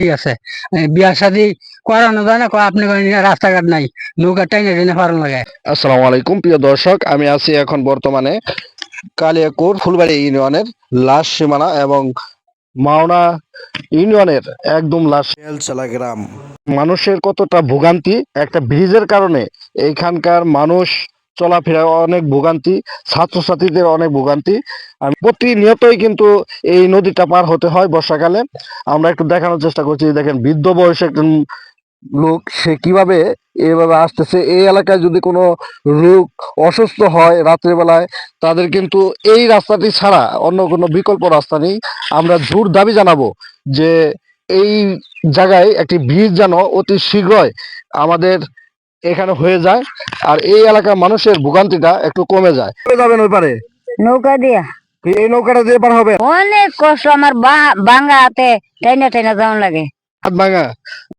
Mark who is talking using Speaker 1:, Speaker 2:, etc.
Speaker 1: ঠিক আছে। বিয়া শাদি করানো যায় না কয় আপনি রাস্তাঘাট নাই নৌকা টাইনে টেনে পারন লাগে।
Speaker 2: আসসালামু আলাইকুম প্রিয় দর্শক আমি আছি এখন বর্তমানে কালিয়াকুর ফুলবাড়ি ইউনিয়নের লাশ সীমানা এবং মাওনা ইউনিয়নের একদম লাশ।
Speaker 3: গ্রাম।
Speaker 2: মানুষের কতটা ভোগান্তি একটা ব্রিজের কারণে এইখানকার মানুষ চলাফেরা অনেক ভোগান্তি, ছাত্রছাত্রীদের অনেক ভোগান্তি। প্রতিনিয়তই কিন্তু এই নদীটা পার হতে হয় বর্ষাকালে। আমরা একটু দেখানোর চেষ্টা করছি দেখেন, বৃদ্ধ বয়সে একজন লোক, সে কীভাবে এভাবে আসতেছে। এই এলাকায় যদি কোনো রোগ অসুস্থ হয় রাত্রেবেলায়, তাদের কিন্তু এই রাস্তাটি ছাড়া অন্য কোনো বিকল্প রাস্তা নেই। আমরা জোর দাবি জানাব যে এই জায়গায় একটি ব্রিজ যেন অতি শীঘ্রই আমাদের এখানে হয়ে যায়। আর এই এলাকার মানুষের ভোগান্তিটা একটু কমে যায়। যাবেন ওই পারে?
Speaker 4: নৌকা দিয়া।
Speaker 2: এই নৌকাটা দিয়ে পার হবে?
Speaker 4: অনেক কষ্ট আমার বা- বাঙ্গা হাতে টাইনা টাইনা যাওয়ান লাগে।
Speaker 2: হাত ভাঙা।